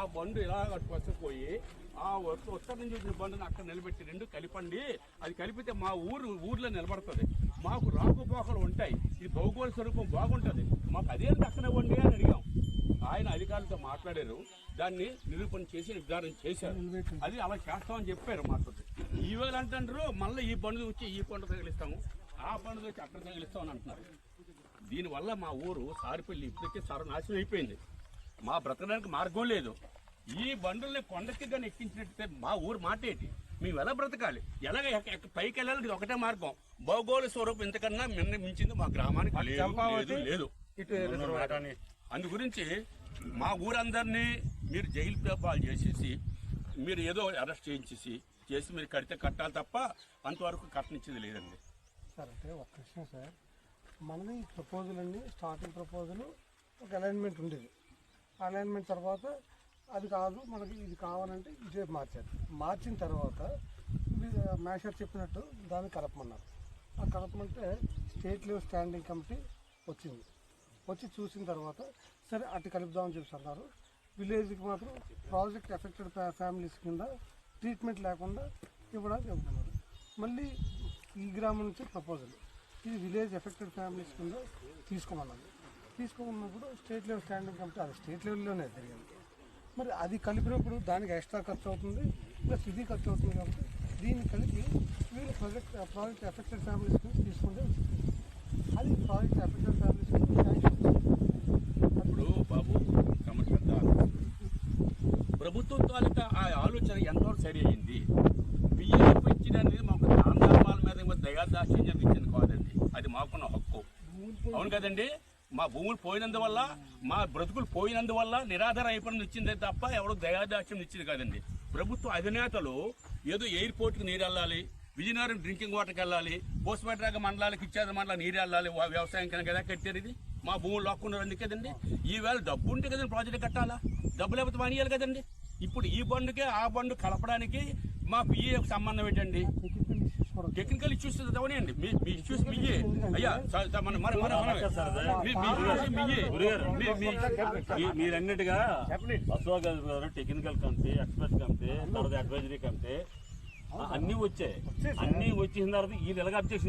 ఆ బండు ఇలా పసుకుపోయి ఆ ఉత్తరం నుంచి వచ్చిన బండుని అక్కడ నిలబెట్టి రెండు కలిపండి. అది కలిపితే మా ఊరు ఊర్లో నిలబడుతుంది. మాకు రాకపోకలు ఉంటాయి. ఈ భౌగోళ స్వరూపం బాగుంటుంది. మాకు అదేంటి అక్కడ వండి అని అడిగాం. ఆయన అధికారులతో మాట్లాడారు. దాన్ని నిరూపణ చేసి నిర్ధారణ చేశారు. అది అలా చేస్తామని చెప్పారు మాతో ఈవేళ అంటారు మళ్ళీ ఈ బండు వచ్చి ఈ పండు తగిలిస్తాము. ఆ పండు వచ్చి అక్కడ తగిలిస్తామని అంటున్నారు. దీనివల్ల మా ఊరు సారిపల్లి ఇప్పటికే సర్వనాశనం అయిపోయింది. మా బ్రతకడానికి మార్గం లేదు. ఈ బండుల్ని కొండకి కానీ ఎక్కించినట్టయితే మా ఊరు మాట ఏంటి? మేము ఎలా బ్రతకాలి? ఎలాగ పైకి వెళ్ళాలి? ఇది ఒకటే మార్గం. భౌగోళ స్వరూపం ఇంతకన్నా మిన్న మించింది మా గ్రామానికి లేదు, లేదు అందు గురించి మా ఊరందరినీ మీరు జైలు పాలు చేసేసి మీరు ఏదో అరెస్ట్ చేయించేసి చేసి మీరు కడితే కట్టాలి తప్ప అంతవరకు కట్టనిచ్చేది లేదండి. సార్ అంటే ఒక విషయం సార్. మనది ప్రపోజల్ అండి స్టార్టింగ్ ప్రపోజల్ ఒక అలైన్మెంట్ ఉండేది. అలైన్మెంట్ తర్వాత అది కాదు మనకి ఇది కావాలంటే ఇదే మార్చారు. మార్చిన తర్వాత మేషర్ చెప్పినట్టు దాన్ని కలపమన్నారు. ఆ కలపమంటే స్టేట్ లెవెల్ స్టాండింగ్ కమిటీ వచ్చింది. వచ్చి చూసిన తర్వాత సరే అటు కలుపుదామని చెప్పి అన్నారు. విలేజ్కి మాత్రం ప్రాజెక్ట్ ఎఫెక్టెడ్ ఫ్యామిలీస్ కింద ట్రీట్మెంట్ లేకుండా ఇవ్వడానికి చెబుతున్నారు మళ్ళీ ఈ గ్రామం నుంచి ప్రపోజల్. ఇది విలేజ్ ఎఫెక్టెడ్ ఫ్యామిలీస్ కింద తీసుకోమన్నది తీసుకోమన్నప్పుడు స్టేట్ లెవెల్ స్టాండింగ్ కమిటీ అది స్టేట్ లెవెల్లోనే జరిగింది. మరి అది కలిపినప్పుడు దానికి ఎక్స్ట్రా ఖర్చు అవుతుంది ప్లస్ ఇది ఖర్చు అవుతుంది కాబట్టి దీన్ని కలిపి వీళ్ళు ప్రాజెక్ట్ ప్రాజెక్ట్ ఎఫెక్టెడ్ ఫ్యామిలీస్ కింద తీసుకుంటే అది ప్రాజెక్ట్ ఎఫెక్టెడ్ ఫ్యామిలీస్ ఇప్పుడు బాబు ప్రభుత్వం తాలూకా ఆ ఆలోచన ఎంతవరకు సరి అయింది? బియ్యం ఇచ్చిన అనేది మాకు దాన ధర్మాల మీద దయాదాక్షిణ్యం ఇచ్చింది కాదండి. అది మాకున్న హక్కు. అవును కదండి? మా భూములు పోయినందువల్ల మా బ్రతుకులు పోయినందువల్ల నిరాధార అయిపోయిన ఇచ్చిందే తప్ప ఎవరు దయాదాక్ష్యం ఇచ్చింది కాదండి. ప్రభుత్వ అధినేతలు ఏదో ఎయిర్పోర్ట్కి నీరు వెళ్ళాలి విజయనగరం డ్రింకింగ్ వాటర్కి వెళ్ళాలి పోస్ట్మాట్రాగ మండలాలకు ఇచ్చేది మండలం నీరు వెళ్ళాలి వా- వ్యవసాయం కనుక కదా కట్టారు ఇది? మా భూములు లాక్కున్నారు అందుకే కదండి? ఈవేళ డబ్బు ఉంటే కదండి ప్రాజెక్ట్ కట్టాలా? డబ్బు లేకపోతే మానేయాలి కదండి? ఇప్పుడు ఈ బండుకే ఆ బండు కలపడానికి మా పిఏకు సంబంధం ఏంటండి? టెక్నికల్ ఇష్యూస్ అవనండి మీ మీ ఇష్యూస్ మీయే అయ్యా మన మన మన మన- మీ మీ issues మీయే మీ- మీ- మీ- మీరు అన్నట్టుగా అశోక్ గారు టెక్నికల్ కమిటీ ఎక్స్పర్ట్ కమిటీ తర్వాత అడ్వైజరీ కమిటీ అన్ని వచ్చాయి. అన్ని వచ్చిన తర్వాత ఈ నెలగా అబ్జెక్షన్